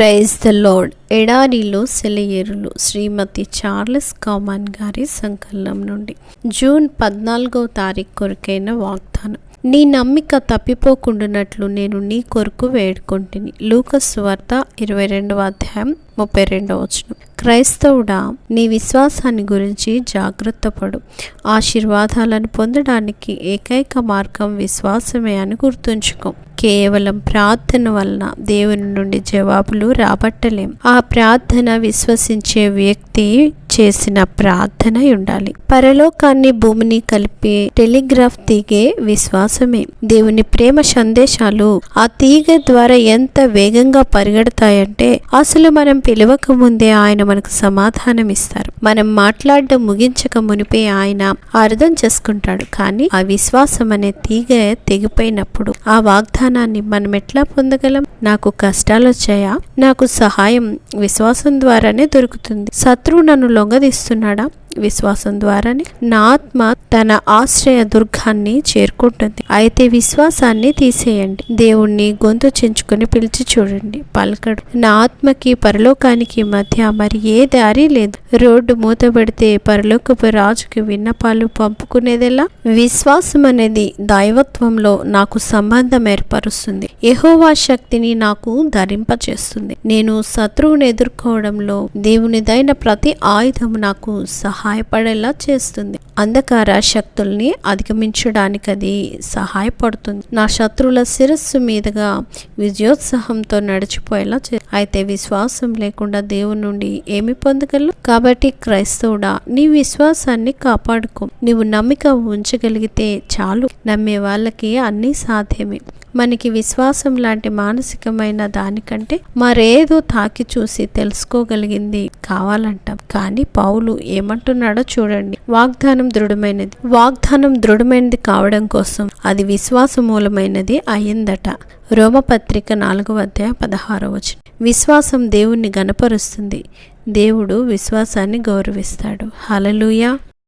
Praise the load ఎడారిలో సెలయేరులు శ్రీమతి Charles common గారి సంకలనం నుండి. జూన్ పద్నాలుగవ తారీఖు కొరకైన వాగ్దానం. నీ నమ్మిక తప్పిపోకుండానట్లు నేను నీ కొరకు వేడుకుంటుని. లూకస్ వార్త ఇరవై రెండవ అధ్యాయం ముప్పై రెండవ వచనం. క్రైస్తవుడా నీ విశ్వాసాన్ని గురించి జాగ్రత్త పడు. ఆశీర్వాదాలను పొందడానికి ఏకైక మార్గం విశ్వాసమే అని గుర్తుంచుకో. కేవలం ప్రార్థన వలన దేవుని నుండి జవాబులు రాబట్టలేం. ఆ ప్రార్థన విశ్వసించే వ్యక్తి చేసిన ప్రార్థన ఉండాలి. పరలోకాన్ని భూమిని కలిపే టెలిగ్రాఫ్ తీగే విశ్వాసమే. దేవుని ప్రేమ సందేశాలు ఆ తీగ ద్వారా ఎంత వేగంగా పరిగెడతాయంటే అసలు మనం పిలవక ముందే ఆయన మనకు సమాధానం ఇస్తారు మనం మాట్లాడడం ముగించక మునిపే ఆయన అర్థం చేసుకుంటాడు. కానీ ఆ విశ్వాసం అనే తీగ తెగిపోయినప్పుడు ఆ వాగ్దానాన్ని మనం ఎట్లా పొందగలం? నాకు కష్టాలు వచ్చాయా నాకు సహాయం విశ్వాసం ద్వారానే దొరుకుతుంది. శత్రువు నన్ను లొంగదీస్తున్నాడా విశ్వాసం ద్వారానే నా ఆత్మ తన ఆశ్రయ దుర్గాన్ని చేరుకుంటుంది. అయితే విశ్వాసాన్ని తీసేయండి. దేవుణ్ణి గొంతు చెంచుకొని పిలిచి చూడండి. పలకడు. నా ఆత్మకి పరలోకానికి మధ్య మరి ఏ దారి లేదు. రోడ్డు మూతబడితే పరలోకపు రాజుకి విన్నపాలు పంపుకునేదెలా? విశ్వాసం అనేది దైవత్వంలో నాకు సంబంధం ఏర్పరుస్తుంది. ఎహోవా శక్తిని నాకు ధరింపచేస్తుంది. నేను శత్రువుని ఎదుర్కోవడంలో దేవునిదైన ప్రతి ఆయుధం నాకు సహాయపడేలా చేస్తుంది. అంధకార శక్తుల్ని అధిగమించడానికి అది సహాయపడుతుంది. నా శత్రువుల శిరస్సు మీదుగా విజయోత్సాహంతో నడిచిపోయేలా చే అయితే విశ్వాసం లేకుండా దేవుని నుండి ఏమి పొందగలవు కాబట్టి క్రైస్తవుడా నీ విశ్వాసాన్ని కాపాడుకో. నీవు నమ్మిక ఉంచగలిగితే చాలు. నమ్మే వాళ్ళకి అన్నీ సాధ్యమే. మనకి విశ్వాసం లాంటి మానసికమైన దానికంటే మరేదో తాకి చూసి తెలుసుకోగలిగింది కావాలంటాం. కానీ పౌలు ఏమంటున్నాడో చూడండి. వాగ్దానం దృఢమైనది. వాగ్దానం దృఢమైనది కావడం కోసం అది విశ్వాస మూలమైనది అయిందట. రోమపత్రిక నాలుగవ అధ్యాయ పదహారవ వచనం. విశ్వాసం దేవుణ్ణి గనపరుస్తుంది దేవుడు విశ్వాసాన్ని గౌరవిస్తాడు. హలలుయా